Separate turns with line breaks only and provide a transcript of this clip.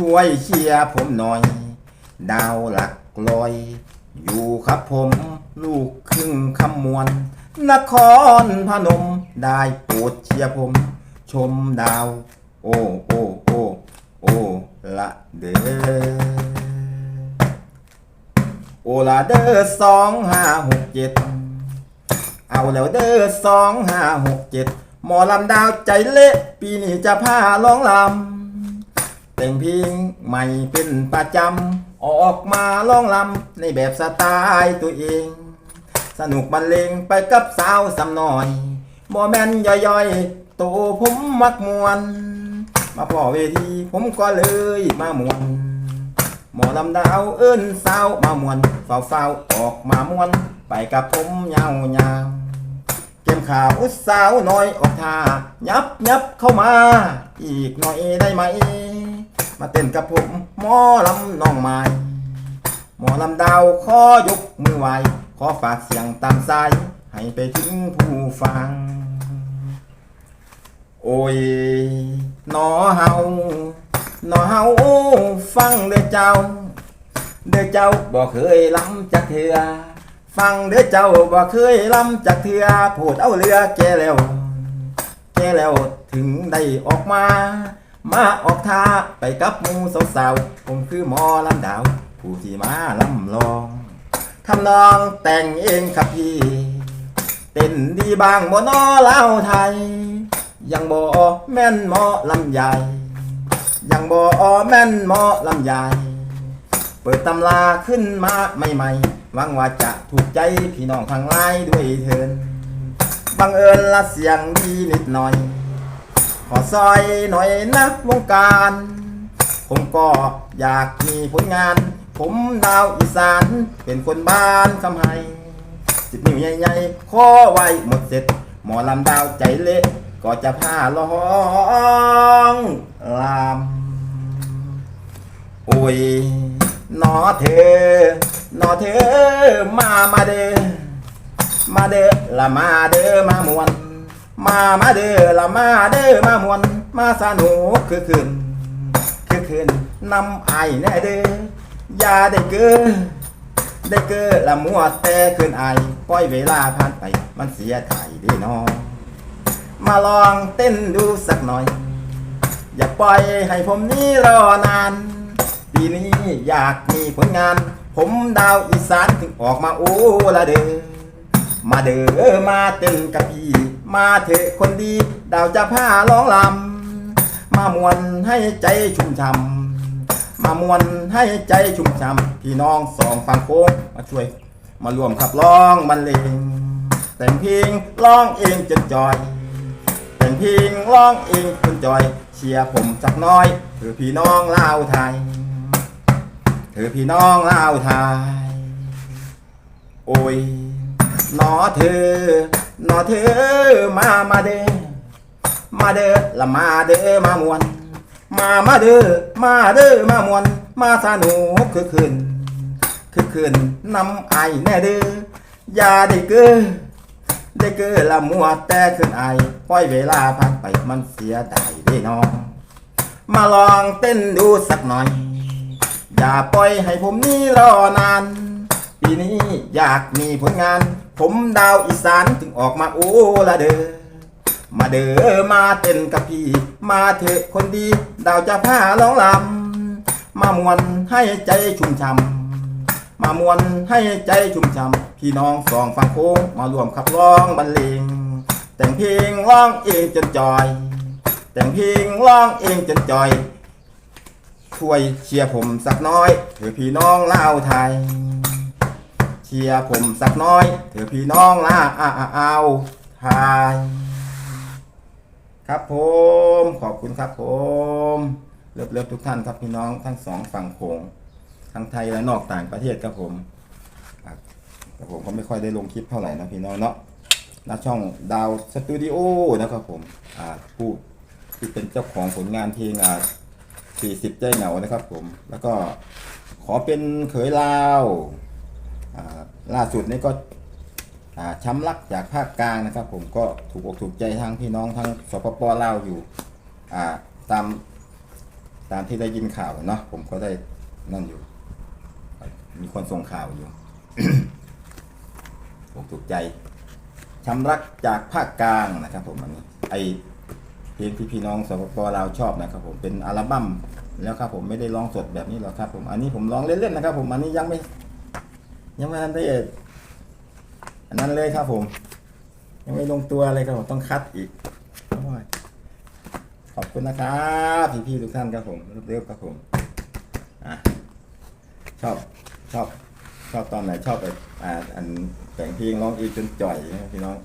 ช่วยเชียร์ผมหน่อย ดาวหลักลอย อยู่ครับผมลูกครึ่งคำมวลนครพนมได้โปรดเชียร์ผม ชมดาว โอ้โอ้โอ้โอ้ละเด้อโอลาเดอสองห้าหกเจ็ดเอาแล้วเดอสองห้าหกเจ็ดหมอลำดาวใจเละ ปีนี้จะพาร้องลำ แต่งเพลงใหม่เป็นประจำ ออกมาร้องลำในแบบสไตล์ตัวเอง สนุกบรรเลงไปกับสาวสำน้อยบ่แมนย่อยๆโตผมมักมวน มาพ่อเวทีผมก็เลยมามวน หมอลำดาวเอิ้นสาวมามวนเฝ้าเฝ้าๆออกมามวน ไปกับผมยาวยาวๆเกมข่าวสาวน้อยออกท่ายับยับเข้ามา อีกหน่อยได้ไหม มาเต้นกับผมหมอลำน้องใหม่หมอลำดาวขอยกมือไหวขอฝากเสียงตามสายให้ไปถึงผู้ฟัง โอ้ยหนอเฮาหนอเฮาฟังเด้อเจ้า เด้อเจ้าบ่เคยล้ำจักเถือฟังเด้อเจ้าบ่เคยล้ำจักเถือพูดเอาเรือแกแล้ว แกแล้วถึงได้ออกมา มาออกท่าไปกับมูสาวๆผมคือหมอลำดาว ผู้ที่มาลำลองทำนองแต่งเองครับพี่เต้นดีบางบ่นอเล่าวไทย ยังบ่แม่นหมอลำใหญ่ยังบ่แม่นหมอลำใหญ่เปิดตำราขึ้นมาใหม่ๆหวังว่าจะถูกใจพี่น้องทางไลน์ด้วยเถินบังเอิญละเสียงดีนิดหน่อย ขอซอยหน่อยนะวงการ ผมก็อยากมีผลงาน ผมดาวอีสาน เป็นคนบ้านคำไฮสิบนิ้วใหญ่ๆข้อไว้หมดเสร็จ หมอลำดาวใจเละก็จะพาร้องลำโอ้ยหนอเธอหนอเธอมามาเด้อมาเด้อละมาเด้อมามวน มามาเด้อละมาเด้อมามวนมาสนุกคือคืนคือคืนนำไอแน่เด้ออย่าได้เก้อได้เก้อละมัวแต่คืนไอปล่อยเวลาผ่านไป มันเสียไทยดีน้องมาลองเต้นดูสักหน่อย อย่าปล่อยให้ผมนี่รอนานปีนี้อยากมีผลงาน ผมดาวอีสานถึงออกมาโอ้ละเด้อมาเด้อมาเต้นกับพี่ มาเถอะคนดี ดาวจะพาร้องลำมามวนให้ใจชุ่มช่ำมามวนให้ใจชุ่มช่ำพี่น้องสองฝั่งโค้งมาช่วย มารวมขับร้องบรรเลงแต่งเพลงร้องเองจนจอย แต่งเพลงร้องเองคุณจอย เชียร์ผมสักน้อยเธอพี่น้องลาวไทยเธอพี่น้องลาวไทย โอ้ยหนอเธอ นอเธอมามาเด้อมาเด้อละมาเด้อมามวน มามาเด้อมาเด้อมามวน มาสนุกคือคืนคือคืนนำไอแน่เด้ออย่าได้เก้อได้เกิดละมัวแต่ขึ้นไอปล่อยเวลาผ่านไปมันเสียดายเด้น้องมาลองเต้นดูสักหน่อย อย่าปล่อยให้ผมนี่รอนาน ปีนี้อยากมีผลงาน ผมดาวอีสานถึงออกมาโอ้ละเด้อมาเด้อมาเต้นกับพี่ มาเถอะคนดี ดาวจะพาร้องลำมามวนให้ใจชุ่มช่ำมามวนให้ใจชุ่มช่ำพี่น้องสองฝั่งโค้งมารวมขับร้องบรรเลงแต่งเพลงร้องเองจนจอย แต่งเพลงร้องเองจนจอยช่วยเชียร์ผมสักน้อยเถอพี่น้องเล่าไทย เชียร์ผมสักน้อยเถอะพี่น้องลาวไทยครับผม ขอบคุณครับผมเลิฟเลิฟทุกท่านครับพี่น้องทั้งสองฝั่งโขงทั้งไทยและนอกต่างประเทศครับผมแต่ผมก็ไม่ค่อยได้ลงคลิปเท่าไหร่นะพี่น้องเนาะหน้าช่องดาวสตูดิโอนะครับผมผู้ที่เป็นเจ้าของผลงานเพลงอ่า40ใจเหงานะครับผม แล้วก็ขอเป็นเขยลาว ล่าสุดนี่ก็ช้ำรักจากภาคกลางนะครับ ผมก็ถูกอกถูกใจทางพี่น้องทั้งสปปลาวอยู่ตามตามที่ได้ยินข่าวเนาะผมก็ได้นั่นอยู่ มีคนส่งข่าวอยู่ผมถูกใจช้ำรักจากภาคกลางนะครับ ผมอันนี้ไอเพลงที่พี่น้องสปปลาวชอบนะครับ ผมเป็นอัลบั้มแล้วครับ ผมไม่ได้ร้องสดแบบนี้หรอกครับ ผมอันนี้ผมร้องเล่นๆนะครับ ผมอันนี้ยังไม่ ยังไม่ทันได้อันนั้นเลยครับผม ยังไม่ลงตัวเลยครับผมต้องคัดอีกขอบคุณนะครับพี่พี่ๆทุกท่านครับผมเรียบๆครับผมอะชอบชอบชอบตอนไหนชอบแบบอ่าอันแต่งเพลงร้ององจนจ่อยนะพี่น้อง